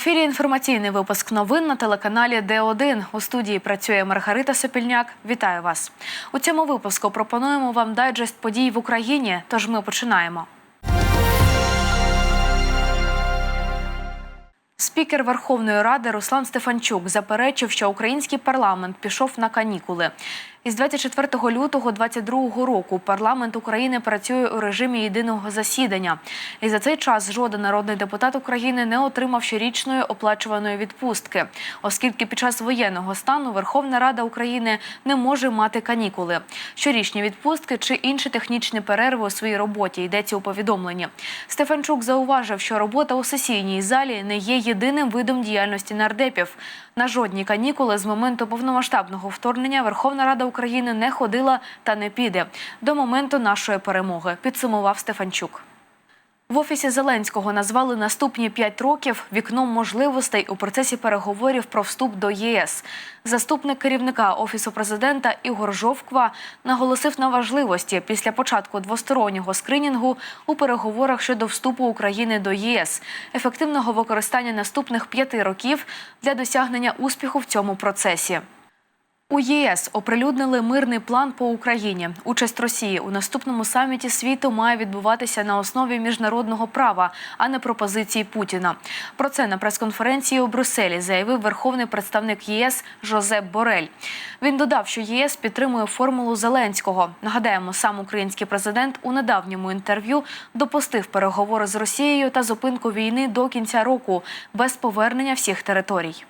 ефірі інформаційний випуск новин на телеканалі Д1. У студії працює Маргарита Сопільняк. Вітаю вас. У цьому випуску пропонуємо вам дайджест подій в Україні. Тож ми починаємо. Спікер Верховної Ради Руслан Стефанчук заперечив, що український парламент пішов на канікули. Із 24 лютого 2022 року парламент України працює у режимі єдиного засідання. І за цей час жоден народний депутат України не отримав щорічної оплачуваної відпустки, оскільки під час воєнного стану Верховна Рада України не може мати канікули. Щорічні відпустки чи інші технічні перерви у своїй роботі йдеться у повідомленні. Стефанчук зауважив, що робота у сесійній залі не є єдиним видом діяльності нардепів. На жодні канікули з моменту повномасштабного вторгнення Верховна Рада України не ходила та не піде до моменту нашої перемоги. Підсумував Стефанчук. В офісі Зеленського назвали наступні п'ять років вікном можливостей у процесі переговорів про вступ до ЄС. Заступник керівника офісу президента Ігор Жовква наголосив на важливості після початку двостороннього скринінгу у переговорах щодо вступу України до ЄС, ефективного використання наступних п'яти років для досягнення успіху в цьому процесі. У ЄС оприлюднили мирний план по Україні. Участь Росії у наступному саміті світу має відбуватися на основі міжнародного права, а не пропозиції Путіна. Про це на прес-конференції у Брюсселі заявив верховний представник ЄС Жозеп Борель. Він додав, що ЄС підтримує формулу Зеленського. Нагадаємо, сам український президент у недавньому інтерв'ю допустив переговори з Росією та зупинку війни до кінця року без повернення всіх територій.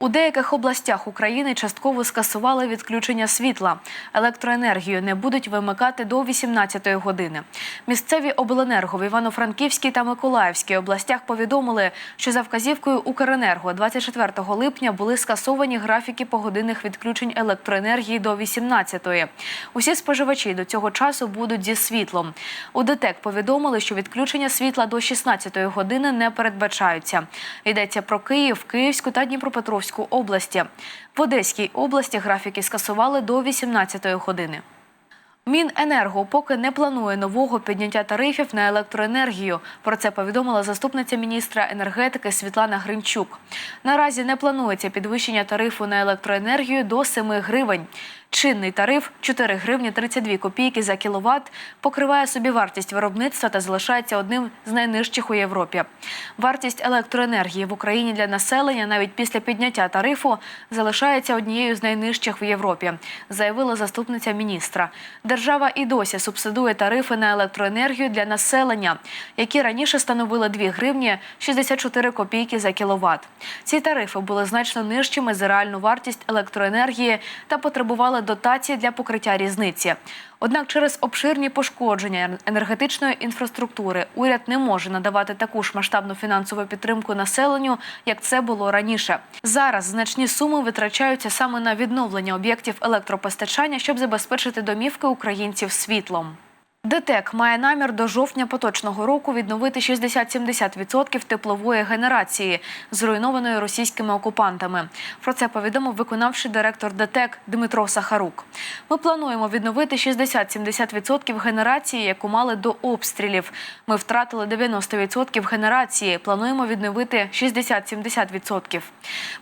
У деяких областях України частково скасували відключення світла. Електроенергію не будуть вимикати до 18-ї години. Місцеві обленерго в Івано-Франківській та Миколаївській областях повідомили, що за вказівкою Укренерго 24 липня були скасовані графіки погодинних відключень електроенергії до 18-ї. Усі споживачі до цього часу будуть зі світлом. У ДТЕК повідомили, що відключення світла до 16-ї години не передбачаються. Йдеться про Київ, Київську та Дніпропетровську області. В Одеській області графіки скасували до 18-ї години. Міненерго поки не планує нового підняття тарифів на електроенергію. Про це повідомила заступниця міністра енергетики Світлана Гринчук. Наразі не планується підвищення тарифу на електроенергію до 7 гривень. Чинний тариф 4 гривні 32 копійки за кіловат покриває собі вартість виробництва та залишається одним з найнижчих у Європі. Вартість електроенергії в Україні для населення навіть після підняття тарифу залишається однією з найнижчих в Європі, заявила заступниця міністра. Держава і досі субсидує тарифи на електроенергію для населення, які раніше становили 2 гривні 64 копійки за кіловат. Ці тарифи були значно нижчими за реальну вартість електроенергії та потребували дотації для покриття різниці. Однак через обширні пошкодження енергетичної інфраструктури уряд не може надавати таку ж масштабну фінансову підтримку населенню, як це було раніше. Зараз значні суми витрачаються саме на відновлення об'єктів електропостачання, щоб забезпечити домівки українців світлом. ДТЕК має намір до жовтня поточного року відновити 60-70% теплової генерації, зруйнованої російськими окупантами. Про це повідомив виконавчий директор ДТЕК Дмитро Сахарук. Ми плануємо відновити 60-70% генерації, яку мали до обстрілів. Ми втратили 90% генерації. Плануємо відновити 60-70%.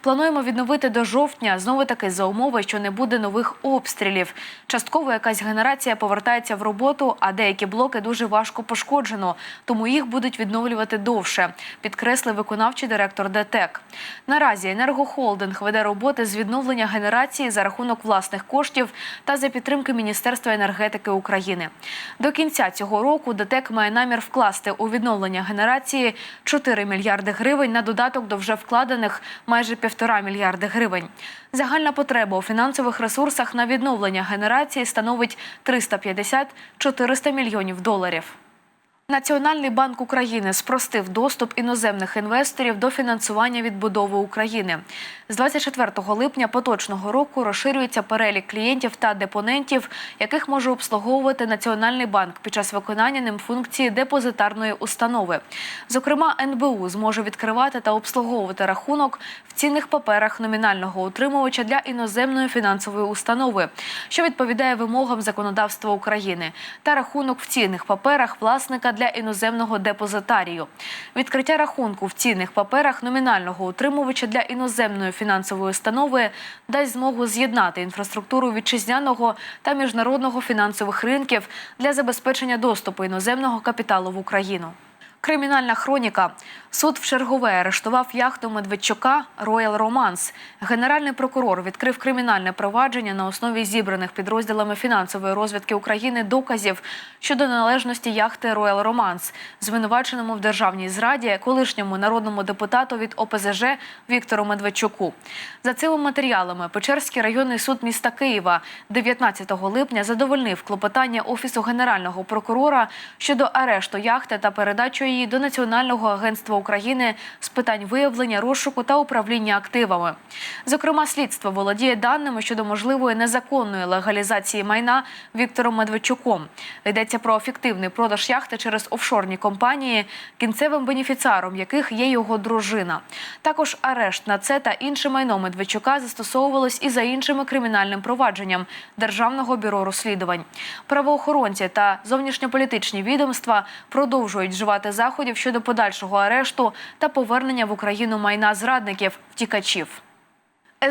Плануємо відновити до жовтня знову таки за умови, що не буде нових обстрілів. Частково якась генерація повертається в роботу а деякі блоки дуже важко пошкоджено, тому їх будуть відновлювати довше, підкреслив виконавчий директор ДТЕК. Наразі енергохолдинг веде роботи з відновлення генерації за рахунок власних коштів та за підтримки Міністерства енергетики України. До кінця цього року ДТЕК має намір вкласти у відновлення генерації 4 мільярди гривень на додаток до вже вкладених майже півтора мільярди гривень. Загальна потреба у фінансових ресурсах на відновлення генерації становить 350-400 мільйонів доларів. Національний банк України спростив доступ іноземних інвесторів до фінансування відбудови України. З 24 липня поточного року розширюється перелік клієнтів та депонентів, яких може обслуговувати Національний банк під час виконання ним функції депозитарної установи. Зокрема, НБУ зможе відкривати та обслуговувати рахунок в цінних паперах номінального утримувача для іноземної фінансової установи, що відповідає вимогам законодавства України, та рахунок в цінних паперах власника для іноземного депозитарію. Відкриття рахунку в цінних паперах номінального утримувача для іноземної фінансової установи дасть змогу з'єднати інфраструктуру вітчизняного та міжнародного фінансових ринків для забезпечення доступу іноземного капіталу в Україну. Кримінальна хроніка. Суд в чергове арештував яхту Медведчука Роял Романс. Генеральний прокурор відкрив кримінальне провадження на основі зібраних підрозділами фінансової розвідки України доказів щодо належності яхти Роял Романс, звинуваченому в державній зраді колишньому народному депутату від ОПЗЖ Віктору Медведчуку. За цими матеріалами Печерський районний суд міста Києва 19 липня задовольнив клопотання офісу генерального прокурора щодо арешту яхти та передачу її до Національного агентства України з питань виявлення, розшуку та управління активами. Зокрема, слідство володіє даними щодо можливої незаконної легалізації майна Віктором Медведчуком. Йдеться про фіктивний продаж яхти через офшорні компанії, кінцевим бенефіціаром яких є його дружина. Також арешт на це та інше майно Медведчука застосовувалось і за іншими кримінальним провадженням Державного бюро розслідувань. Правоохоронці та зовнішньополітичні відомства продовжують вживати заходів щодо подальшого арешту та повернення в Україну майна зрадників втікачів.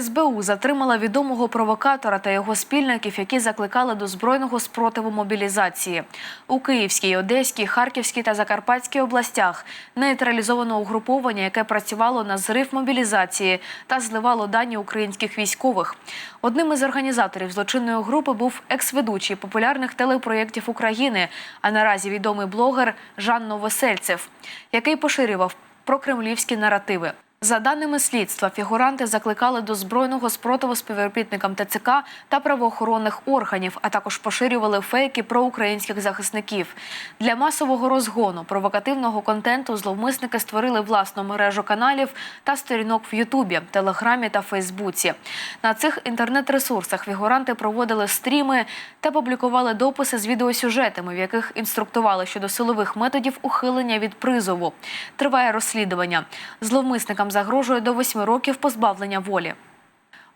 СБУ затримала відомого провокатора та його спільників, які закликали до збройного спротиву мобілізації. У Київській, Одеській, Харківській та Закарпатській областях нейтралізовано угруповання, яке працювало на зрив мобілізації та зливало дані українських військових. Одним із організаторів злочинної групи був екс-ведучий популярних телепроєктів України, а наразі відомий блогер Жан Новосельцев, який поширював прокремлівські наративи. За даними слідства, фігуранти закликали до збройного спротиву співробітникам ТЦК та правоохоронних органів, а також поширювали фейки про українських захисників. Для масового розгону провокативного контенту зловмисники створили власну мережу каналів та сторінок в Ютубі, Телеграмі та Фейсбуці. На цих інтернет-ресурсах фігуранти проводили стріми та публікували дописи з відеосюжетами, в яких інструктували щодо силових методів ухилення від призову. Триває розслідування. Зловмисникам загрожує до восьми років позбавлення волі.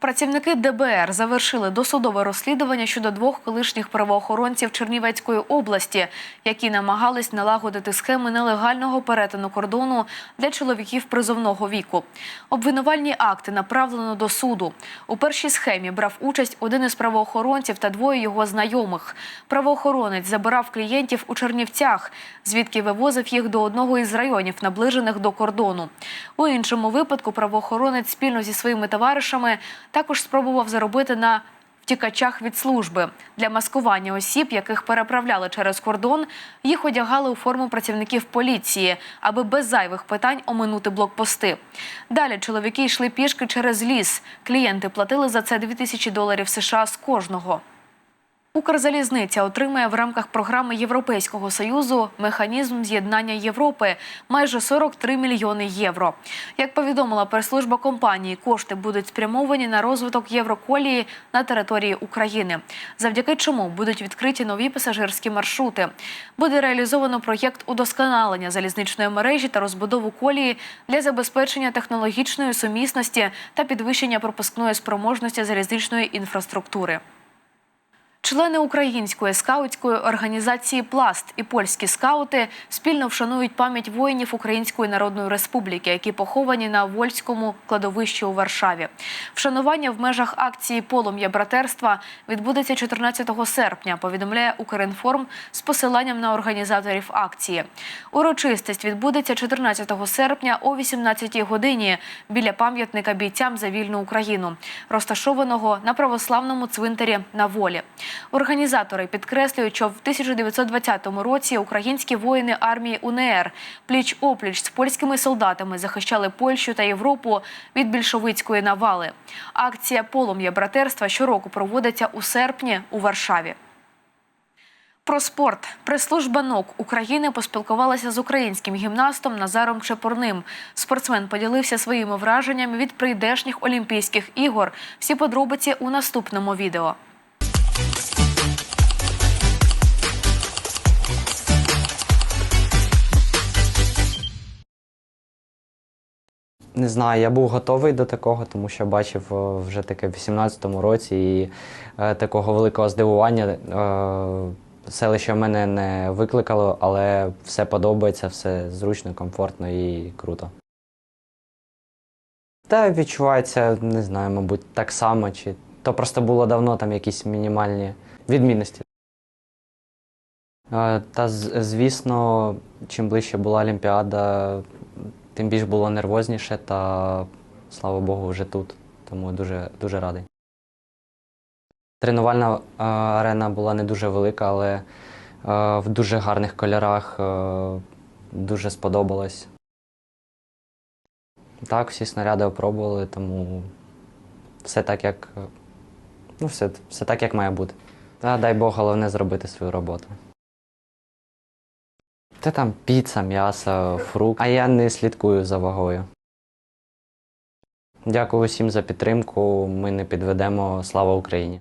Працівники ДБР завершили досудове розслідування щодо двох колишніх правоохоронців Чернівецької області, які намагались налагодити схеми нелегального перетину кордону для чоловіків призовного віку. Обвинувальні акти направлено до суду. У першій схемі брав участь один із правоохоронців та двоє його знайомих. Правоохоронець забирав клієнтів у Чернівцях, звідки вивозив їх до одного із районів, наближених до кордону. У іншому випадку правоохоронець спільно зі своїми товаришами також спробував заробити на втікачах від служби для маскування осіб, яких переправляли через кордон. Їх одягали у форму працівників поліції, аби без зайвих питань оминути блокпости. Далі чоловіки йшли пішки через ліс. Клієнти платили за це 2000 доларів США з кожного. Укрзалізниця отримає в рамках програми Європейського союзу механізм з'єднання Європи майже 43 мільйони євро. Як повідомила прес-служба компанії, кошти будуть спрямовані на розвиток Євроколії на території України, завдяки чому будуть відкриті нові пасажирські маршрути. Буде реалізовано проєкт удосконалення залізничної мережі та розбудову колії для забезпечення технологічної сумісності та підвищення пропускної спроможності залізничної інфраструктури. Члени української скаутської організації Пласт і польські скаути спільно вшанують пам'ять воїнів Української Народної Республіки, які поховані на Вольському кладовищі у Варшаві. Вшанування в межах акції Полум'я братерства відбудеться 14 серпня. Повідомляє Укрінформ з посиланням на організаторів акції. Урочистість відбудеться 14 серпня о 18 годині біля пам'ятника бійцям за вільну Україну, розташованого на православному цвинтарі на волі. Організатори підкреслюють, що в 1920 році українські воїни армії УНР пліч опліч з польськими солдатами захищали Польщу та Європу від більшовицької навали. Акція Полум'я братерства щороку проводиться у серпні у Варшаві. Про спорт прес-служба НОК України поспілкувалася з українським гімнастом Назаром Чепурним. Спортсмен поділився своїми враженнями від прийдешніх Олімпійських ігор. Всі подробиці у наступному відео. Не знаю, я був готовий до такого, тому що бачив е, вже таке в 18-му році і е, такого великого здивування е, Селище в мене не викликало, але все подобається, все зручно, комфортно і круто. Та відчувається, не знаю, мабуть, так само, чи то просто було давно там якісь мінімальні відмінності. Та звісно, чим ближче була Олімпіада, тим більш було нервозніше, та слава Богу, вже тут. Тому дуже, дуже радий. Тренувальна е, арена була не дуже велика, але е, в дуже гарних кольорах е, дуже сподобалось. Так, всі снаряди опробували, тому все так, як, ну, все, все так, як має бути. Та дай Бог, головне зробити свою роботу. Та там піца, м'ясо, фрукт. А я не слідкую за вагою. Дякую всім за підтримку. Ми не підведемо. Слава Україні!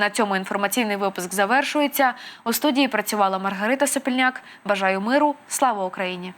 На цьому інформаційний випуск завершується. У студії працювала Маргарита Сапільняк. Бажаю миру. Слава Україні!